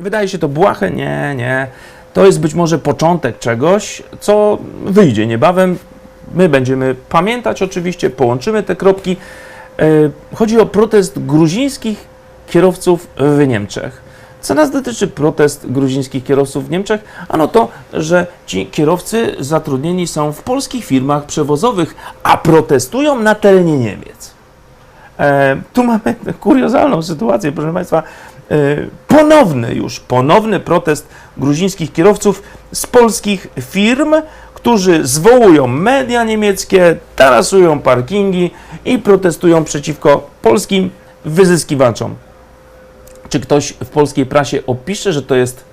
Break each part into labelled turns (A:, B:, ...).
A: Wydaje się to błahe? Nie, nie. To jest być może początek czegoś, co wyjdzie niebawem. My będziemy pamiętać oczywiście, połączymy te kropki. E, Chodzi o protest gruzińskich kierowców w Niemczech. Co nas dotyczy protest gruzińskich kierowców w Niemczech? Ano to, że ci kierowcy zatrudnieni są w polskich firmach przewozowych, a protestują na terenie Niemiec. E, tu mamy kuriozalną sytuację, proszę Państwa. E, ponowny już, ponowny protest gruzińskich kierowców z polskich firm, którzy zwołują media niemieckie, tarasują parkingi i protestują przeciwko polskim wyzyskiwaczom. Czy ktoś w polskiej prasie opisze, że to jest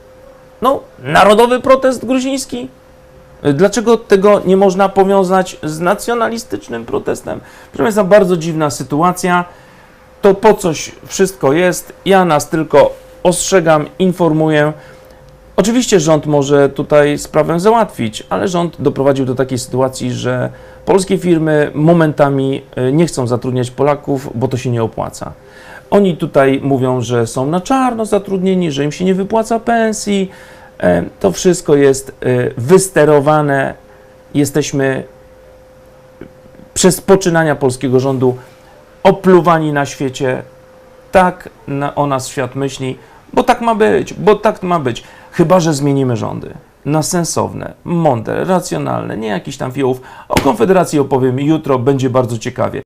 A: no, narodowy protest gruziński? Dlaczego tego nie można powiązać z nacjonalistycznym protestem? Proszę Państwa, bardzo dziwna sytuacja. To po coś wszystko jest. Ja nas tylko ostrzegam, informuję. Oczywiście rząd może tutaj sprawę załatwić, ale rząd doprowadził do takiej sytuacji, że polskie firmy momentami e, nie chcą zatrudniać Polaków, bo to się nie opłaca. Oni tutaj mówią, że są na czarno zatrudnieni, że im się nie wypłaca pensji. E, To wszystko jest e, wysterowane. Jesteśmy przez poczynania polskiego rządu opluwani na świecie. Tak o nas świat myśli, bo tak ma być, bo tak ma być. Chyba, że zmienimy rządy na sensowne, mądre, racjonalne, nie jakiś tam fiołów. O Konfederacji opowiem jutro, będzie bardzo ciekawie.